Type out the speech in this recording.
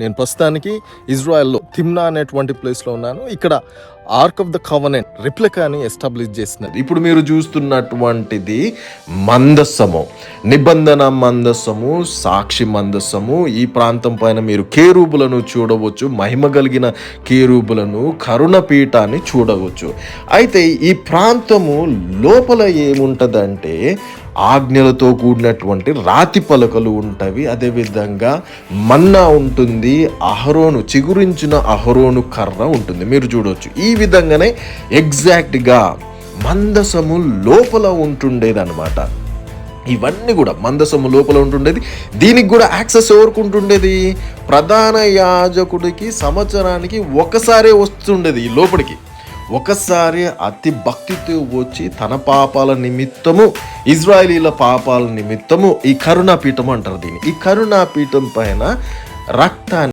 నేను ప్రస్తుతానికి ఇజ్రాయెల్లో తిమ్నా అనేటువంటి ప్లేస్లో ఉన్నాను. ఇక్కడ ఆర్క్ ఆఫ్ ద కవనెంట్ రిప్లికాని ఎస్టాబ్లిష్ చేసినది ఇప్పుడు మీరు చూస్తున్నటువంటిది మందస్సము నిబంధన మందస్సము సాక్షి మందస్సము ఈ ప్రాంతం పైన మీరు కేరూబులను చూడవచ్చు మహిమ కలిగిన కేరూబులను కరుణ పీఠాన్ని చూడవచ్చు. అయితే ఈ ప్రాంతము లోపల ఏముంటదంటే ఆజ్ఞలతో కూడినటువంటి రాతి పలకలు ఉంటవి. అదేవిధంగా మన్నా ఉంటుంది అహరోను చిగురించిన అహరోను కర్ర ఉంటుంది. మీరు చూడవచ్చు ఈ విధంగానే ఎగ్జాక్ట్గా మందసము లోపల ఉంటుండేదన్నమాట. ఇవన్నీ కూడా మందసము లోపల ఉంటుండేది. దీనికి కూడా యాక్సెస్ ఎవరికి ఉంటుండేది? ప్రధాన యాజకుడికి సంవత్సరానికి ఒకసారే వస్తుండేది ఈ లోపలికి. ఒకసారి అతి భక్తితో వచ్చి తన పాపాల నిమిత్తము ఇజ్రాయిలీల పాపాల నిమిత్తము ఈ కరుణాపీఠం అంటారు దీన్ని. ఈ కరుణాపీఠం పైన రక్తాన్ని